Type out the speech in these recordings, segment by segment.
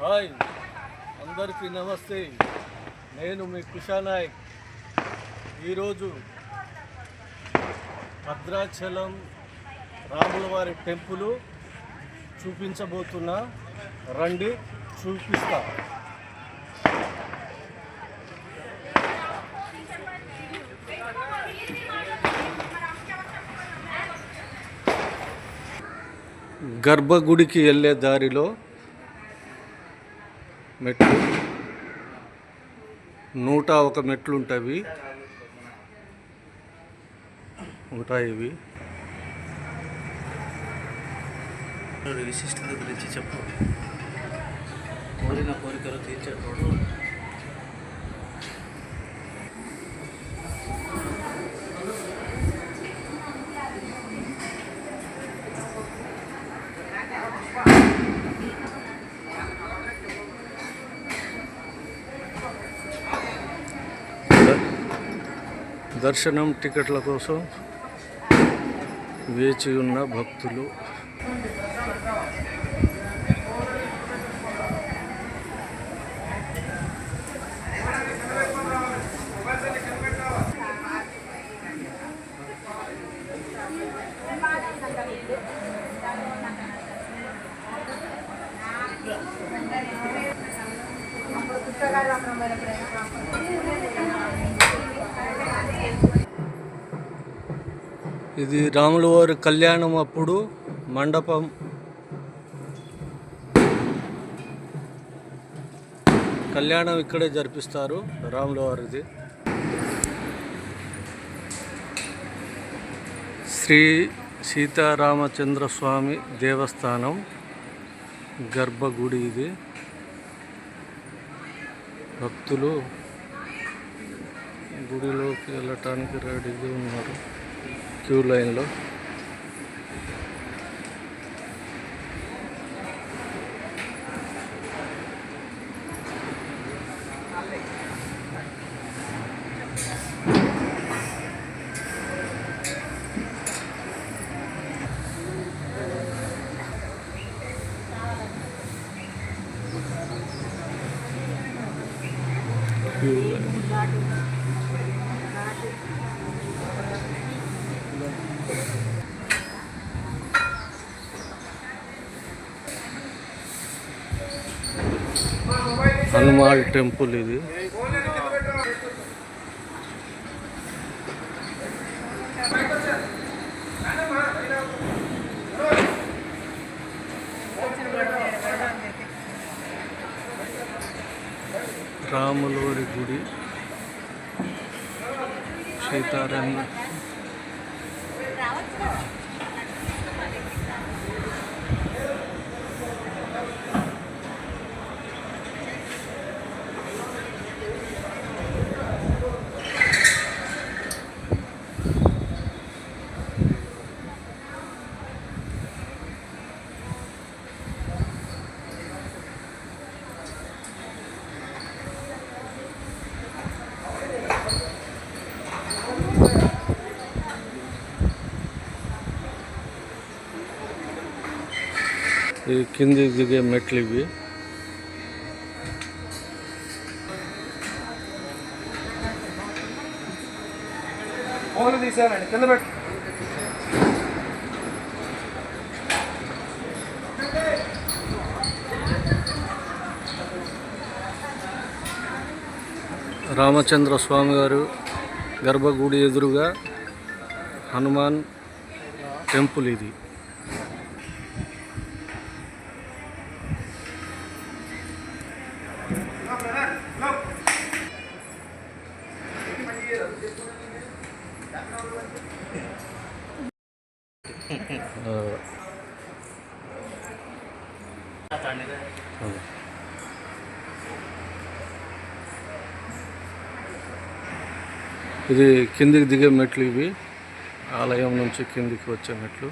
Hi అందరికీ నమస్తే. నేను మీ కుషానాయక్ ఈరోజు భద్రాచలం రాములవారి టెంపుల్ చూపించబోతున్నా. రండి చూపిస్తా. గర్భగుడికి వెళ్ళే దారిలో మెట్లు. నూట ఒక మెట్లు ఉంటాయి ఉంటాయి ఇవి. విశిష్టత గురించి చెప్పు. కోరిన కోరికలు తీర్చేటోడు దర్శనం టికెట్ల కోసం వేచి ఉన్న భక్తులు ఇది రాముల వారి కళ్యాణం అప్పుడు మండపం. కళ్యాణం ఇక్కడే జరిపిస్తారు రాముల వారిది శ్రీ సీతారామచంద్ర స్వామి దేవస్థానం గర్భగుడి ఇది. భక్తులు గుడిలోకి వెళ్ళటానికి రెడీగా ఉన్నారు. క్యూ లైన్లో హనుమాన్ టెంపుల్ ఇది. రాములవారి గుడి. సీతారామ ఇది కింది దిగే మెట్లు ఇవి. ఫోన్లు తీసానండి కింద పెట్టు. రామచంద్ర స్వామి గారు గర్భగుడి ఎదురుగా హనుమాన్ టెంపుల్ ఇది. ఇది కిందికి దిగే మెట్లు ఇవి. ఆలయం నుంచి కిందికి వచ్చే మెట్లు.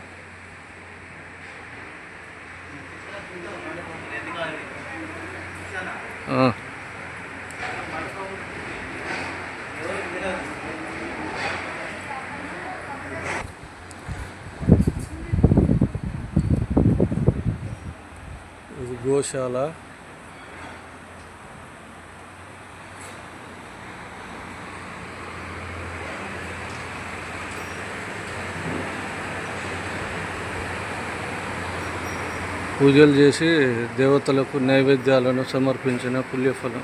గోశాల. పూజలు చేసి దేవతలకు నైవేద్యాలను సమర్పించిన పుల్యఫలం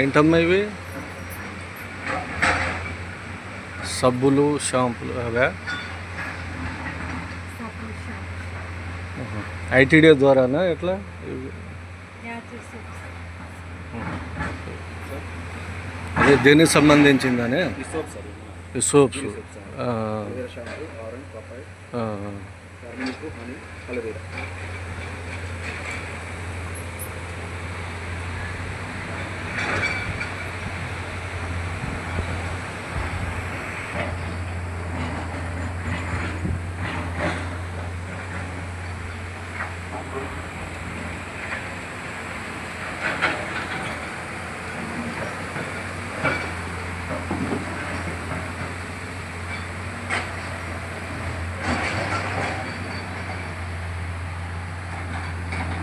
ఏంటమ్మా ఇవి సబ్బులు షాంపులు అవే ఐటీడీ ద్వారానా ఎట్లా? అదే దేనికి సంబంధించిందనే ఈ సోప్ సార్ ఈ సోప్స్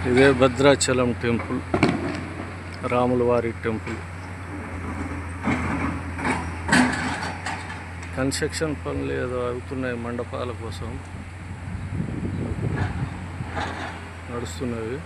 ఇదే భద్రాచలం టెంపుల్ రాములవారి టెంపుల్. కన్స్ట్రక్షన్ పనులు ఏదో అవుతున్నాయి మండపాల కోసం. నడుస్తున్నవి.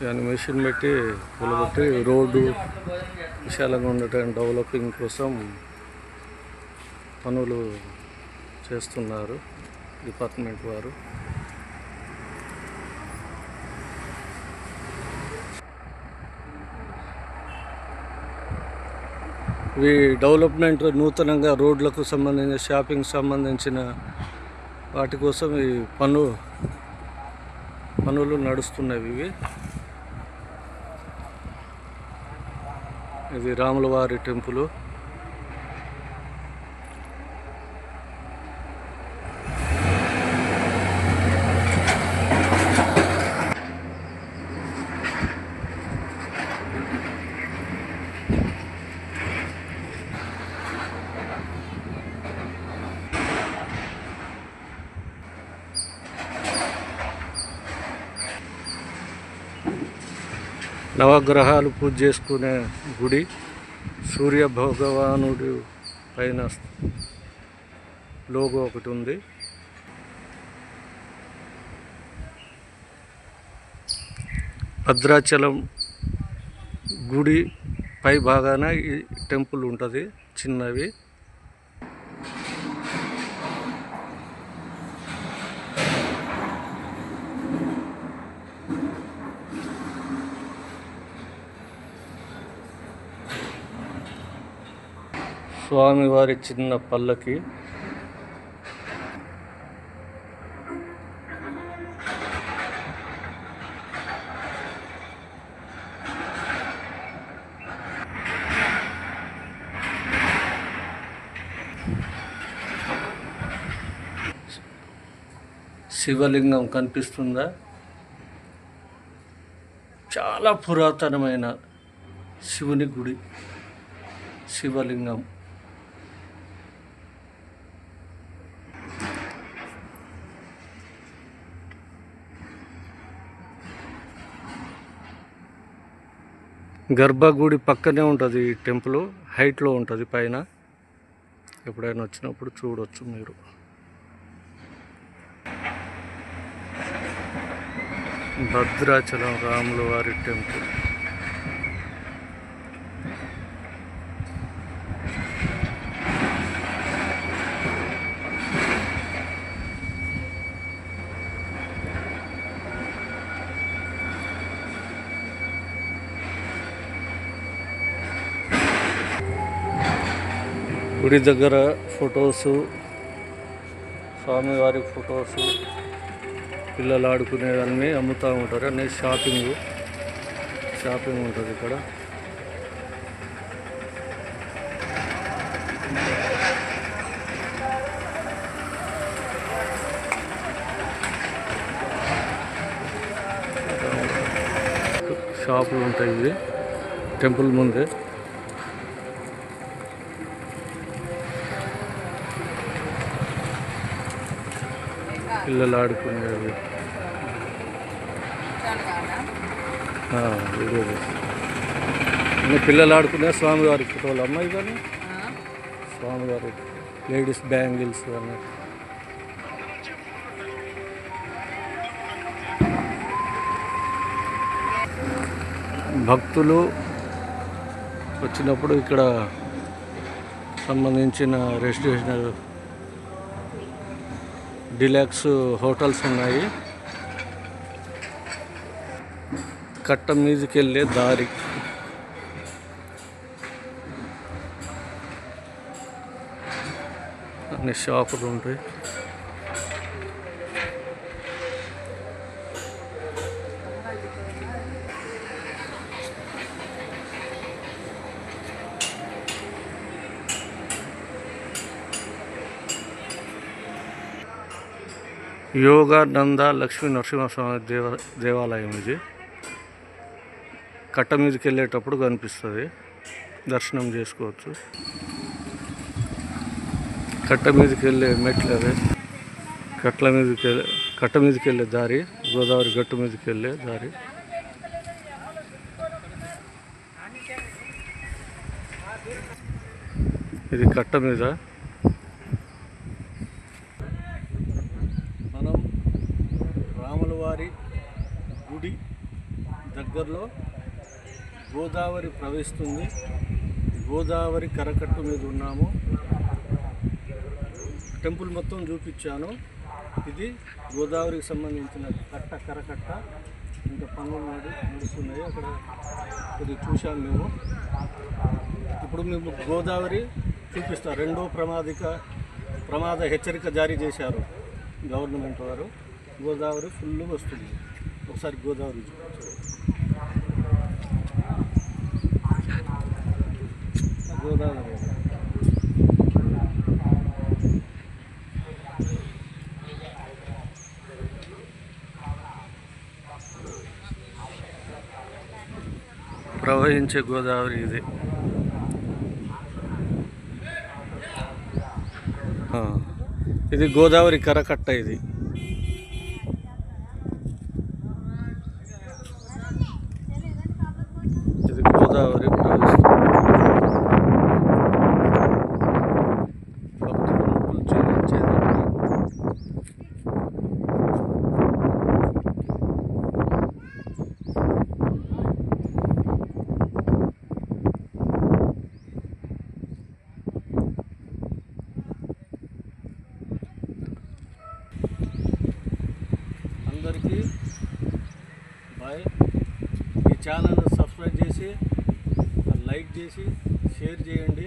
దాన్ని మెషిన్ పెట్టి కూలబెట్టి రోడ్డు విశాలంగా ఉండటం డెవలపింగ్ కోసం పనులు చేస్తున్నారు డిపార్ట్మెంట్ వారు. ఈ డెవలప్మెంట్ నూతనంగా రోడ్లకు సంబంధించిన షాపింగ్ సంబంధించిన వాటి కోసం ఈ పను పనులు నడుస్తున్నవి ఇవి. ఇది రాములవారి టెంపుల్. నవగ్రహాలు పూజ చేసుకునే గుడి సూర్య భగవానుడు పైన లోగో ఒకటి ఉంది. భద్రాచలం గుడి పై భాగాన ఈ టెంపుల్ ఉంటుంది చిన్నవి. స్వామివారి చిన్న పల్లకి శివలింగం కనిపిస్తుందా? చాలా పురాతనమైన శివుని గుడి శివలింగం. గర్భగుడి పక్కనే ఉంటుంది ఈ టెంపుల్. హైట్లో ఉంటుంది పైన. ఎప్పుడైనా వచ్చినప్పుడు చూడొచ్చు మీరు. భద్రాచలం రాముల వారి టెంపుల్. గుడి దగ్గర ఫొటోసు స్వామివారి ఫొటోసు పిల్లలు ఆడుకునేవన్నీ అమ్ముతూ ఉంటారు. అన్నీ షాపింగ్ షాపింగ్ ఉంటుంది ఇక్కడ. షాపులు ఉంటాయి ఇవి. టెంపుల్ ముందే. పిల్లలు ఆడుకునేవి ఇదే. పిల్లలు ఆడుకునే స్వామివారి ఫోటోలు అమ్మాయి కానీ స్వామివారి లేడీస్ బ్యాంగిల్స్ అన్నీ భక్తులు వచ్చినప్పుడు ఇక్కడ సంబంధించిన రెసిడెన్షియల్ డిలాక్స్ హోటల్స్ ఉన్నాయి. కట్ట మీదకి వెళ్ళే దారి. అన్ని షాపులు ఉంటాయి. యోగానంద లక్ష్మీ నరసింహస్వామి దేవ దేవాలయం ఇది కట్ట మీదకి వెళ్ళేటప్పుడు కనిపిస్తుంది దర్శనం చేసుకోవచ్చు కట్ట మీదకి వెళ్ళే మెట్లు అదే కట్ల మీదకి వెళ్ళే కట్ట మీదకి వెళ్ళే దారి గోదావరి గట్టు మీదకి వెళ్ళే దారి ఇది కట్ట మీద మనం రాములవారి గుడి దగ్గరలో గోదావరి ప్రవహిస్తుంది. గోదావరి కరకట్టు మీద ఉన్నాము. టెంపుల్ మొత్తం చూపించాను. ఇది గోదావరికి సంబంధించిన కట్ట కరకట్ట. ఇంకా పనులు నడుస్తున్నాయి. అక్కడ ఇది చూశాము మేము. ఇప్పుడు మేము గోదావరి చూపిస్తాం రెండో ప్రమాదిక ప్రమాద హెచ్చరిక జారీ చేశారు గవర్నమెంట్ వారు. గోదావరి ఫుల్ వస్తుంది. ఒకసారి గోదావరి చూపించారు గోదావరి ప్రవహించే గోదావరి ఇది. ఆ, ఇది గోదావరి కరకట్ట ఇది. ఇది గోదావరి ప్రవహిస్తుంది భక్తులు మొక్కులు చెల్లించేది అందరికీ బాయ్ ఈ ఛానల్ సబ్స్క్రైబ్ చేసి లైక్ చేసి షేర్ చేయండి.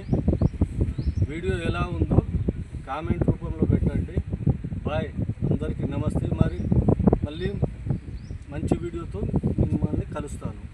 వీడియో ఎలా ఉందో కామెంట్ రూపంలో పెట్టండి. బాయ్. అందరికీ నమస్తే మరి. మళ్ళీ మంచి వీడియోతో మిమ్మల్ని కలుస్తాను.